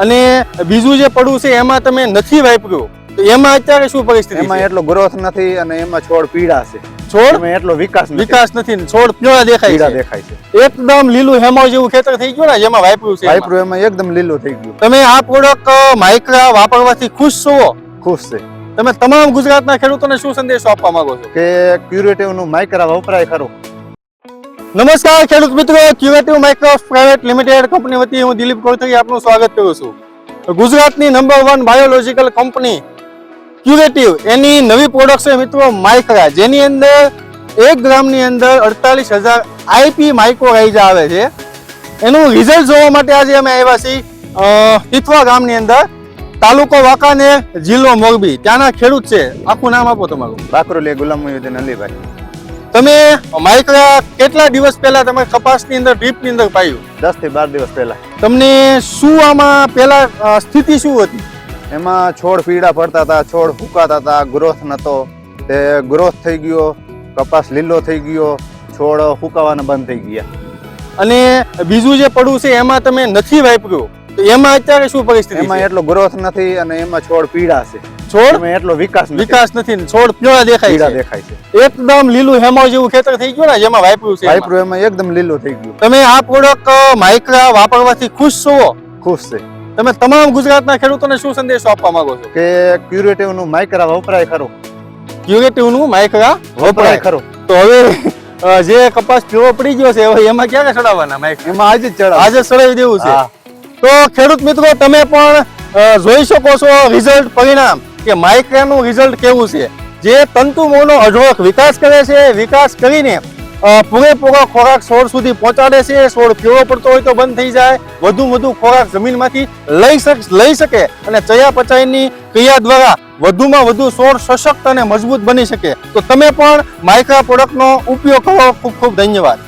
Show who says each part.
Speaker 1: અને બીજું જે પડવું છે એમાં તમે નથી વાપર્યું તો એમાં અત્યારે શું પરિસ્થિતિ
Speaker 2: એમાં એટલો ગ્રોથ નથી અને એમાં છોડ પીળા છે.
Speaker 1: છોડ?
Speaker 2: એટલો વિકાસ
Speaker 1: વિકાસ નથી છોડ પીળા દેખાય છે.
Speaker 2: દેખાય છે.
Speaker 1: એકદમ લીલું હેમાવ જેવું ખેતર થઈ ગયું ને જેમાં વાપર્યું છે
Speaker 2: વાપર્યું એમાં એકદમ લીલું થઈ ગયું.
Speaker 1: તમે આ પ્રોડક્ટ માઇક્રા વાપરવાથી ખુશ છો?
Speaker 2: ખુશ છે.
Speaker 1: તમે તમામ ગુજરાતના ખેડૂતોને શું સંદેશો આપવા માંગો છો?
Speaker 2: કે ક્યુરેટિવનું માઇક્રા વપરાય ખરું.
Speaker 1: નમસ્કાર, ખેડૂત મિત્રો. ક્યુએટિવ માઇક્રોફ પ્રાઇવેટ લિમિટેડ કંપની વતી હું દિલીપ કોથળી આપનું સ્વાગત કરું છું. ગુજરાતની number one biological company curative એની નવી પ્રોડક્ટ છે મિત્રો માઇક્રા જેની અંદર એક ગ્રામની અંદર અડતાલીસ હજાર આઈપી માઇક્રોરાઇઝા આવે છે. એનું રિઝલ્ટ જોવા માટે આજે અમે આવ્યા છીએ તિથવા ગામની અંદર, તાલુકો વાંકાનેર, જિલ્લો મોરબી. ત્યાંના ખેડૂત છે. આખું નામ આપો તમારું.
Speaker 2: બાકરોલી ગુલામ મોહિઉદ્દીન અલીભાઈ.
Speaker 1: તમે માઇક્રા કેટલા દિવસ પહેલા તમે કપાસની અંદર ડ્રીપની અંદર પાયું?
Speaker 2: દસથી બાર દિવસ પહેલા.
Speaker 1: તમને શું આમાં પહેલા સ્થિતિ શું હતી?
Speaker 2: એમાં છોડ પીળા પડતા હતા છોડ ફૂકાતા હતા ગ્રોથ નતો. તે ગ્રોથ થઈ ગયો કપાસ લીલો થઈ ગયો છોડ ફૂકાવાના બંધ થઈ ગયા.
Speaker 1: અને બીજું જે પડવું છે એમાં તમે નથી વાપર્યું? તો એમાં અત્યારે શું પરિસ્થિતિ
Speaker 2: એમાં એટલો ગ્રોથ નથી અને એમાં છોડ પીળા છે.
Speaker 1: છોડ?
Speaker 2: એમાં એટલો વિકાસ નથી.
Speaker 1: વિકાસ નથી ને છોડ પીળા દેખાય
Speaker 2: પીળા દેખાય છે.
Speaker 1: એકદમ લીલું હેમો જેવું ખેતર થઈ ગયું ને જેમાં વાપર્યું છે એમાં.
Speaker 2: એમાં એકદમ લીલું થઈ ગયું.
Speaker 1: તમે આ પ્રોડક્ટ માઇક્રા વાપરવાથી ખુશ છો?
Speaker 2: ખુશ છે.
Speaker 1: તમે તમામ ગુજરાતના ખેડૂતોને શું સંદેશો આપવા માંગો છો?
Speaker 2: કે ક્યુરેટિવનું માઇક્રા વપરાય ખરો.
Speaker 1: ક્યુરેટિવનું માઇક્રા
Speaker 2: વપરાય ખરો.
Speaker 1: તો હવે જે કપાસ પીવો પડી ગયો છે એમાં ક્યારે ચડાવવાના
Speaker 2: એમાં આજે જ ચડાવ
Speaker 1: આજે ચડાવી દેવું છે. તો ખેડૂત મિત્રો, તમે પણ જોઈ શકો છો રિઝલ્ટ પરિણામ કે માઇક્રાનું રિઝલ્ટ કેવું છે. જે તંતુમોનો અઢળક વિકાસ કરે છે, વિકાસ કરીને પૂરેપૂરો ખોરાક છોડ સુધી પહોંચાડે છે. છોડ પીળો પડતો હોય તો બંધ થઈ જાય. વધુ વધુ ખોરાક જમીનમાંથી લઈ લઈ શકે અને ચયાપચયની ક્રિયા દ્વારા વધુમાં વધુ છોડ સશક્ત અને મજબૂત બની શકે. તો તમે પણ માઇક્રા પ્રોડક્ટનો ઉપયોગ કરો. ખૂબ ખૂબ ધન્યવાદ.